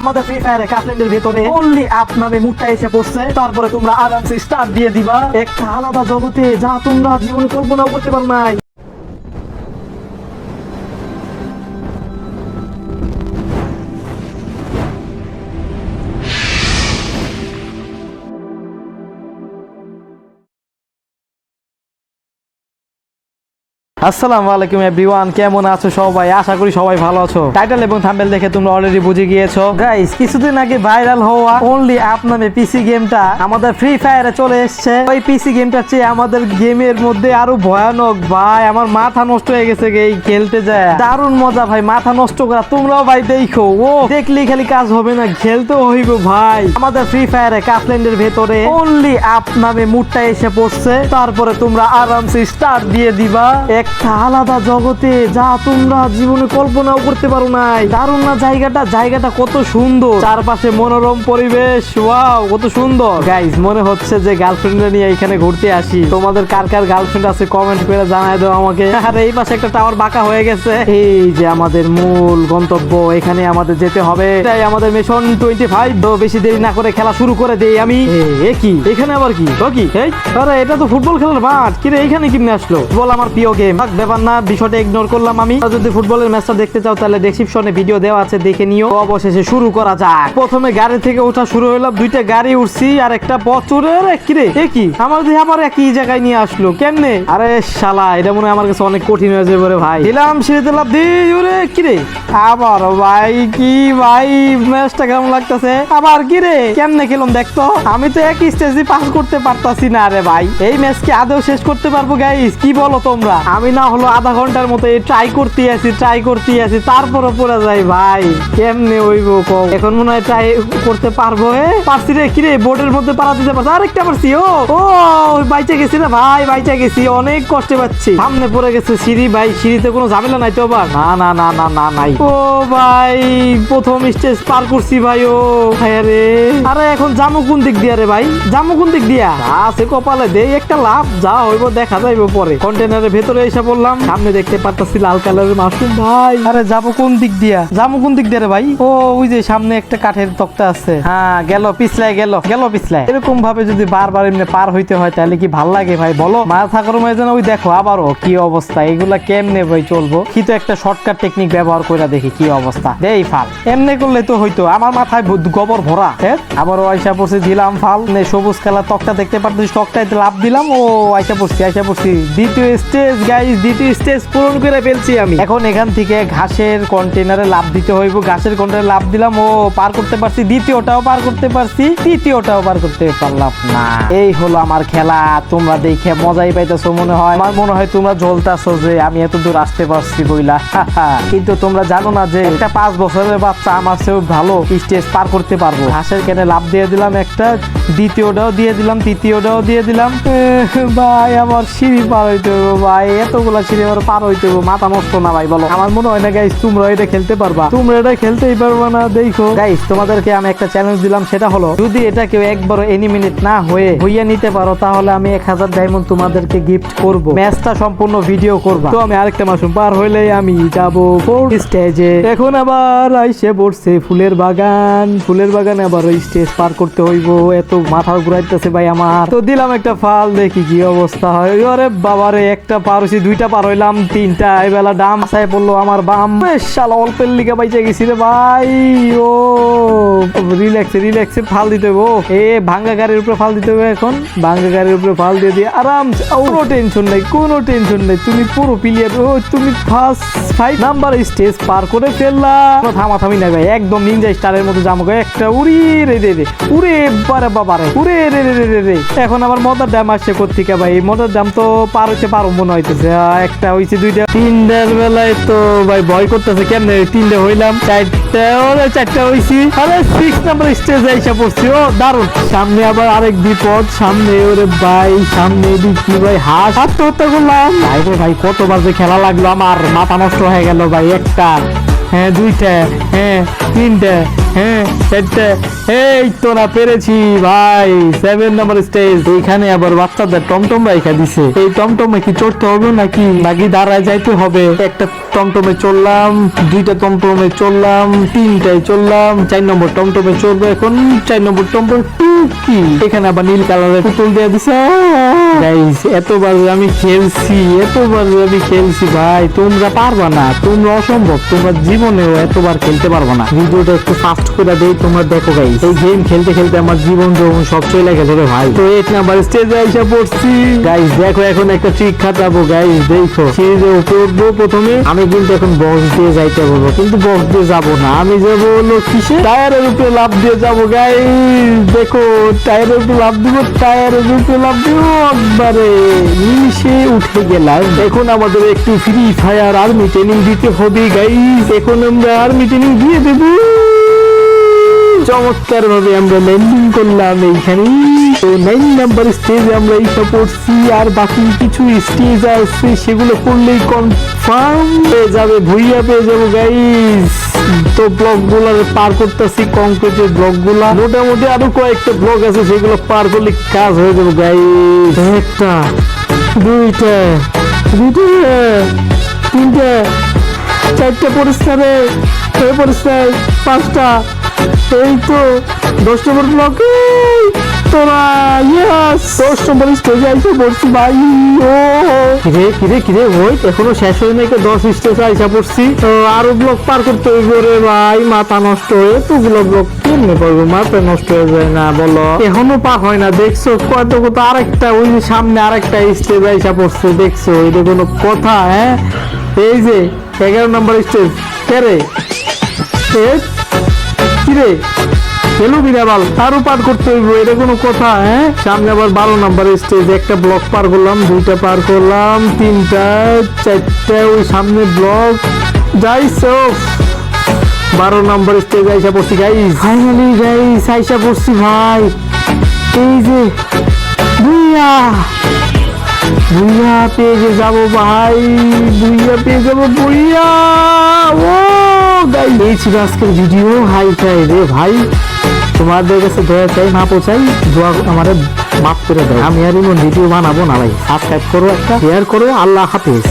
আমাদের ফ্রি ফায়ারে কাপলেন্ডের ভেতরে অনলি আপনাদের মুখটা এসে পড়ছে। তারপরে তোমরা আরামসে স্টার্ট দিয়ে দিবা। একটা আলাদা জগতে যা তোমরা জীবনে কল্পনা করতে পার নাই। আসসালামু আলাইকুম এভরিওয়ান, কেমন আছো সবাই? আশা করি সবাই ভালো আছো। টাইটেল এবং থাম্বেল দেখে তোমরা অলরেডি বুঝে গিয়েছো। গাইস কিছুদিন আগে ভাইরাল হওয়া অনলি অ্যাপ নামে পিসি গেমটা আমাদের ফ্রি ফায়ারে চলে এসেছে। ওই পিসি গেমটার চেয়ে আমাদের গেমের মধ্যে আরও ভয়ানক, ভাই, আমার মাথা নষ্ট হয়ে গেছে এই খেলতে যায়। দারুণ মজা, ভাই, মাথা নষ্ট করা। তোমরাও ভাই দেখো, ও দেখলি খালি কাজ হবে না, খেলতেও হইব, ভাই। আমাদের ফ্রি ফায়ারে কাপল্যান্ডের ভেতরে অনলি অ্যাপ নামে মুডটা এসে পড়ছে। তারপরে তোমরা আরামসে স্টার্ট দিয়ে দিবা। একটা আলাদা জগতে যা তোমরা জীবনে কল্পনাও করতে পারো নাই। দারুণ না জায়গাটা? জায়গাটা কত সুন্দর। চারপাশে মনোরম পরিবেশ। ওয়াও কত সুন্দর। গাইজ মনে হচ্ছে যে গার্লফ্রেন্ড নিয়ে এখানে ঘুরতে আসি। তোমাদের কার কার গার্লফ্রেন্ড আছে কমেন্ট করে জানাই দাও আমাকে। আর এই পাশে একটা টাওয়ার বাঁকা হয়ে গেছে। এই যে আমাদের মূল গন্তব্য এখানে আমাদের যেতে হবে। এটাই আমাদের মিশন টোয়েন্টি ফাইভ তো বেশি দেরি না করে খেলা শুরু করে দেই আমি। এ, কি? এখানে আবার কি? ও কি? এই আরে এটা তো ফুটবল খেলার মাঠ। কিরে এইখানে কিনে আসলো? ফুটবল আমার প্রিয় গেম ব্যাপার না, বিষয়টা ইগনোর করলাম আমি। যদি ফুটবলের ম্যাচটা দেখতে চাও, তাহলে ডেসক্রিপশনে ভিডিও দেওয়া আছে, দেখে নিও। অবশেষে শুরু করা যাক। প্রথমে গাড়ি থেকে ওঠা শুরু হলাম দুইটা গাড়ি উঠছি, আর একটা বছরে কিরে। এ কি? আমার দিয়ে আবার একই জায়গায় নিয়ে আসলো। কেমনে? আরে শালা, এটা মনে আমার কাছে অনেক কঠিন হয়ে যাবে ভাই। দিলাম সিঁড়িতে লাভ দি, ওরে, কিরে? আবার ভাই, কি ভাই ম্যাচটা কেমন লাগতেছে? আবার কিরে? কেমনে খেলাম দেখতো আমি তো একই স্টেজে পাস করতে পারতাছি না রে ভাই। এই ম্যাচ কি আদৌ শেষ করতে পারব গাইস কি বলো তোমরা? আমি না হলো আধা ঘণ্টার মতো ট্রাই করতে আছি ট্রাই করতে আছি। তারপরে পড়ে যাই ভাই, কেমনে হইব কও? এখন মনে হয় ট্রাই করতে পারব, এ? পারছি রে কিরে বোর্ডের মধ্যে পারা দিতে পারছি। আরেকটা পারছি, ও ও, বাইচে গেছি রে ভাই, বাইচে গেছি, অনেক কষ্টে পাচ্ছি। সামনে পড়ে গেছে সিঁড়ি, ভাই, সিঁড়িতে কোনো ঝামেলা নাই তো আবার? না না না না না, নাই। ও ভাই, প্রথম স্টেজ পার করছি ভাই, ও। হ্যাঁ রে। আরে এখন জামু কোন দিক দিয়া রে ভাই? জামু কোন দিক দিয়া? আছে কপালে, দেই একটা লাভ যা হইব দেখা যাইব পরে। কন্টেনারের ভেতরে এসে পড়লাম সামনে দেখতে পারতাছি লাল কালারের মাশরুম ভাই। আরে যাব কোন দিক দিয়া? যাব কোন দিক দিয়া রে ভাই? ও ওই যে সামনে একটা কাঠের তক্তা আছে। হ্যাঁ গেল পিছলায় গেল গেল পিছলায়। এরকম ভাবে যদি বারবার এমনি পার হইতে হয় তাহলে কি ভালো লাগে ভাই? বলো। মাথা গরম যেন ওই দেখো আবারও কি অবস্থা? এগুলা কেমনে ভাই চলবো? কি তো একটা শর্টকাট টেকনিক ব্যবহার করে দেখি কি অবস্থা? দেই ফাল। এমনি করলে তো হইতো। আমার মাথায় গোবর ভরা। হ্যাঁ আবারও আইসা পড়ছি দিলাম ফাল। নে সবুজ কালার তক্তা দেখতে পারতেছি তক্তায় লাভ দিলাম। ও আইসা পড়ছি আইসা পড়ছি। দ্বিতীয় স্টেজ গাইস দ্বিতীয় স্টেজ পূরণ করে ফেলছি আমি। এখন এখান থেকে ঘাসের কন্টেনারে লাভ দিতে হইব। ঘাসের কন্টেনারে লাভ দিলাম, ও পার করতে পারছি। দ্বিতীয়টাও পার করতে পারছি, তৃতীয়টাও পার করতে পারলাম না। এই হলো আমার খেলা। তোমরা দেখে মজাই পাইতেছো মনে হয়। আমার মনে হয় তোমরা জ্বলতাছো যে আমি এত দূর আসতে পারছি বইলা। কিন্তু তোমরা জানো না যে একটা পাঁচ বছরের বাচ্চা আমার চেয়েও ভালো স্টেজ পার করতে পারব। ঘাসের কেনে লাভ দিয়ে দিলাম একটা, দ্বিতীয়টাও দিয়ে দিলাম, তৃতীয়টাও দিয়ে দিলাম। ভাই, আমার সিঁড়ি পার হইতে ভাই। এতগুলা সিঁড়ি আমার পার হইতে মাথা নষ্ট না ভাই, বলো। আমার মনে হয় না গাইস তোমরা এটা খেলতে পারবা। তোমরা এটা খেলতেই পারবা না, দেখো। গাইস তোমাদেরকে আমি একটা চ্যালেঞ্জ দিলাম, সেটা হলো, যদি এটা কেউ একবারও এনি মিনিট না হয়ে, হইয়া নিতে পারো, তাহলে আমি এক হাজার ডায়মন্ড তোমাদেরকে গিফট করব। ম্যাচটা সম্পূর্ণ ভিডিও করবা। তো আমি আরেকটা মাসুম পার হইলেই আমি যাব ফোর্থ স্টেজে এখন আবার আইসে পড়ছে ফুলের বাগান। ফুলের বাগানে আবার ওই স্টেজ পার করতে হইব। এত মাথা ঘুরাইতেছে ভাই আমার। তো দিলাম একটা ফাল, দেখি কি অবস্থা হয়। আরে বাবারে, একটা পার হইছি দুইটা পার হইলাম, তিনটা। এবেলা ডাম আসায় পড়ল আমার বাম। শালা, অল্পের লিগে বাইচে গেছি রে ভাই। ও রিল্যাক্সে রিল্যাক্সে ফাল দিতে হবে এ, ভাঙ্গা গাড়ির উপরে ফাল দিতে হবে এখন। ভাঙ্গা গাড়ির উপরে ফাল দিয়ে দিয়ে আরাম কোনো টেনশন নাই, কোনো টেনশন নাই। তুমি পুরো প্লেয়ার ও, তুমি ফার্স্ট ফাইভ নাম্বার স্টেজ পার করে ফেললাম কোনো থামাথামি নাই ভাই, একদম নিনজা স্টারের মতো জামা গায়ে একটা উড়ি রে রে রে। উড়ে বারে বাবারে, উড়ে রে রে রে রে এখন আবার মদার ড্যাম আসছে কোথেকে ভাই? মদার ড্যাম তো পার হচ্ছে পারো মনে হইতেছে। একটা হইছে দুইটা। তিনটার বেলায় তো ভাই ভয় করতেছে, কেমনে তিনটে হইলাম? চারটা, ওরে চারটা হইছি। আরে সিক্স নাম্বার স্টেজ এসে পড়ছি, ও দারুণ। সামনে আবার আরেক বিপদ, সামনে ওরে ভাই, সামনে দিচ্ছি ভাই হাঁস। আত্মহত্যা করলাম। ভাই রে ভাই, কতবার যে খেলা লাগল আমার, মাথা নষ্ট হয়ে গেল ভাই, একটা। হ্যাঁ দুইটা। হ্যাঁ তিনটা। হ্যাঁ এই তো না পেরেছি, ভাই। সেভেন নাম্বার স্টেজ এইখানে আবার বাচ্চাদের টমটম দিছে। এই টমটমে কি চড়তে হবে নাকি? নাকি দাঁড়ায় যাইতে হবে? একটা টমটমে চললাম দুইটা টমটমে চললাম তিনটায় চললাম চার নম্বর টমটমে এখন। চার নম্বর টমটম এখানে আবার নীল কালারের পুতুল দিয়ে দিছে। এতবার আমি খেলছি, এতবার আমি খেলছি, ভাই, তোমরা পারবা না। তোমরা অসম্ভব। তোমরা জীবনেও এতবার খেলতে পারবা না। ভিডিওটা একটু করে দেই তোমরা, দেখো গাইস এই গেম খেলতে খেলতে আমার জীবন যৌবন সব চলে রে ভাই। তো এক নাম্বার স্টেজে এসে পড়ছি। গাইস দেখো এখন একটা ট্রিক খাটাবো গাইস দেখো। সিঁড়িতে উপরে প্রথমে। আমি কিন্তু এখন বক্স দিয়ে যাইতে বলব, কিন্তু বক্স দিয়ে যাব না। আমি যাব হলো কিসে? টায়ারের উপরে লাভ দিয়ে যাব গাইস দেখো। টায়ারের উপরে লাভ দিব টায়ারের উপরে লাভ দিব একবারে নিমিশে উঠে গেলাম। এখন আমাদের একটু ফ্রি ফায়ার আর্মি ট্রেনিং দিতে হবে গাইস এখন আমরা আর্মি ট্রেনিং দিয়ে দেবো। চমৎকার ভাবে আমরা ল্যান্ডিং করলাম এইখানে। তো নাইন নাম্বার স্টেজে আমরা এইসব পড়ছি আর বাকি কিছু স্টেজ আছে, সেগুলো করলেই কনফার্ম পেয়ে যাবে, ভুইয়া পেয়ে যাব গাইস তো ব্লকগুলো পার করতেছি কংক্রিটের ব্লকগুলা মোটামুটি আরও কয়েকটা ব্লক আছে, সেগুলো পার করলে কাজ হয়ে যাবে গাইস একটা, দুইটা দুইটা, তিনটা, চারটা পরিষ্কারে এই পরিষ্কার, পাঁচটা। এই তো দশ নম্বর ব্লকে এখনও হয় না এখনও পার হয় না, দেখছ? কত কত আরেকটা, ওই সামনে আরেকটা স্টেজ আইসা পড়ছে, দেখছ? এটা কোনো কথা হ্যাঁ? এই যে, এগারো নম্বর স্টেজ কে রে? এ, কি রে? খেলো বিরাবাল তারও পার করতে হইব এটা কোনো কথা হ্যাঁ? সামনে আবার বারো নাম্বার স্টেজ একটা ব্লক পার করলাম দুইটা পার করলাম তিনটা চারটা ওই সামনে ব্লক যাই সব বারো স্টেজ আইসা পড়ছি গাইস ফাইনালি গাইস আইসা পড়ছি ভাই। এই যে ভুইয়া ভুইয়া পেয়ে যাব ভাই ভুইয়া পেয়ে যাব ভুইয়া ও! এই ছিল আজকের ভিডিও হাই চাই রে ভাই, তোমাদের কাছে দয়া চাই, না পৌঁছাই, দোয়া আমাদের মাফ করে দেয় আমি আর ভিডিও বানাবো না, ভাই। সাবস্ক্রাইব করো একটা শেয়ার করো, আল্লাহ হাফিজ।